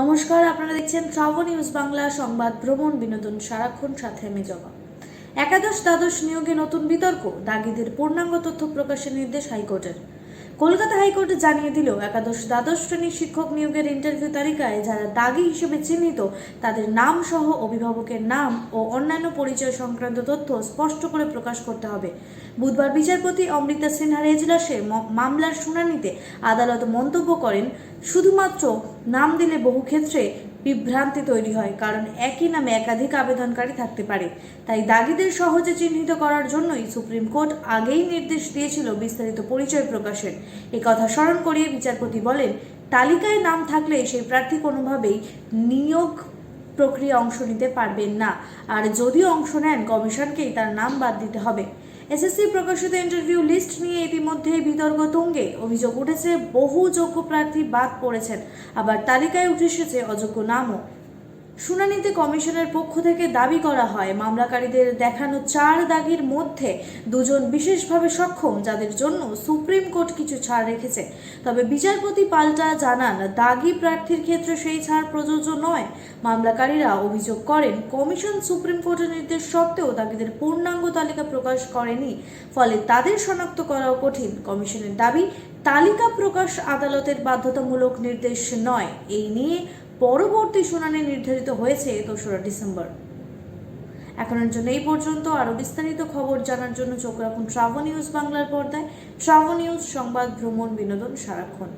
নমস্কার, আপনারা দেখছেন ট্রাভেল নিউজ বাংলা সংবাদ ভ্রমণ বিনোদন সারাক্ষণ সাথে আমি জবা। একাদশ দ্বাদশ নিয়োগে নতুন বিতর্ক, দাগিদের পূর্ণাঙ্গ তথ্য প্রকাশের নির্দেশ হাইকোর্টের। কলকাতা হাইকোর্ট জানিয়ে দিল, একাদশ দ্বাদশ শ্রেণির শিক্ষক নিয়োগের ইন্টারভিউ তালিকায় যারা দাগি হিসেবে চিহ্নিত, তাদের নাম সহ অভিভাবকের নাম ও অন্যান্য পরিচয় সংক্রান্ত তথ্য স্পষ্ট করে প্রকাশ করতে হবে। বুধবার বিচারপতি অমৃতা সিনহার এজলাসে মামলার শুনানিতে আদালত মন্তব্য করেন, শুধুমাত্র নাম দিলে বহু ক্ষেত্রে বিভ্রান্তি তৈরি হয়, কারণ একই নামে একাধিক আবেদনকারী থাকতে পারে। তাই দাগিদের সহজে চিহ্নিত করার জন্যই সুপ্রিম কোর্ট আগেই নির্দেশ দিয়েছিল বিস্তারিত পরিচয় প্রকাশের। কথা স্মরণ করিয়ে বিচারপতি বলেন, তালিকায় নাম থাকলে সেই প্রার্থী কোনোভাবেই নিয়োগ প্রক্রিয়া অংশ নিতে পারবেন না। আর যদি অংশ নেন, কমিশনকেই তার নাম বাদ দিতে হবে। এসএসসি প্রকাশিত ইন্টারভিউ লিস্ট নিয়ে ইতিমধ্যে বিতর্ক তুঙ্গে। অভিযোগ উঠেছে, বহু যোগ্য প্রার্থী বাদ পড়েছেন। আবার তালিকায় উঠে এসেছে অযোগ্য নামও। শুনানিতে কমিশনের পক্ষ থেকে দাবি করা হয়, মামলাকারীদের দেখানো চার দাগির মধ্যে দুজন বিশেষভাবে সক্ষম, যাদের জন্য সুপ্রিম কোর্ট কিছু ছাড় রেখেছে। তবে বিচারপতি পাল্টা জানান, দাগি প্রার্থীর ক্ষেত্রে সেই ছাড় প্রযোজ্য নয়। মামলাকারীরা অভিযোগ করেন, কমিশন সুপ্রিম কোর্টের নির্দেশ সত্ত্বেও দাগিদের পূর্ণাঙ্গ তালিকা প্রকাশ করেনি, ফলে তাদের শনাক্ত করাও কঠিন। কমিশনের দাবি, তালিকা প্রকাশ আদালতের বাধ্যতামূলক নির্দেশ নয়। এই নিয়ে পরবর্তী শুনানি নির্ধারিত হয়েছে দোসরা ডিসেম্বর। এখনের জন্য এই পর্যন্ত আরও বিস্তারিত খবর জানার জন্য চোখ রাখুন ট্রাভো নিউজ বাংলার পর্দায়। ট্রাভো নিউজ সংবাদ, ভ্রমণ, বিনোদন, সারাক্ষণ।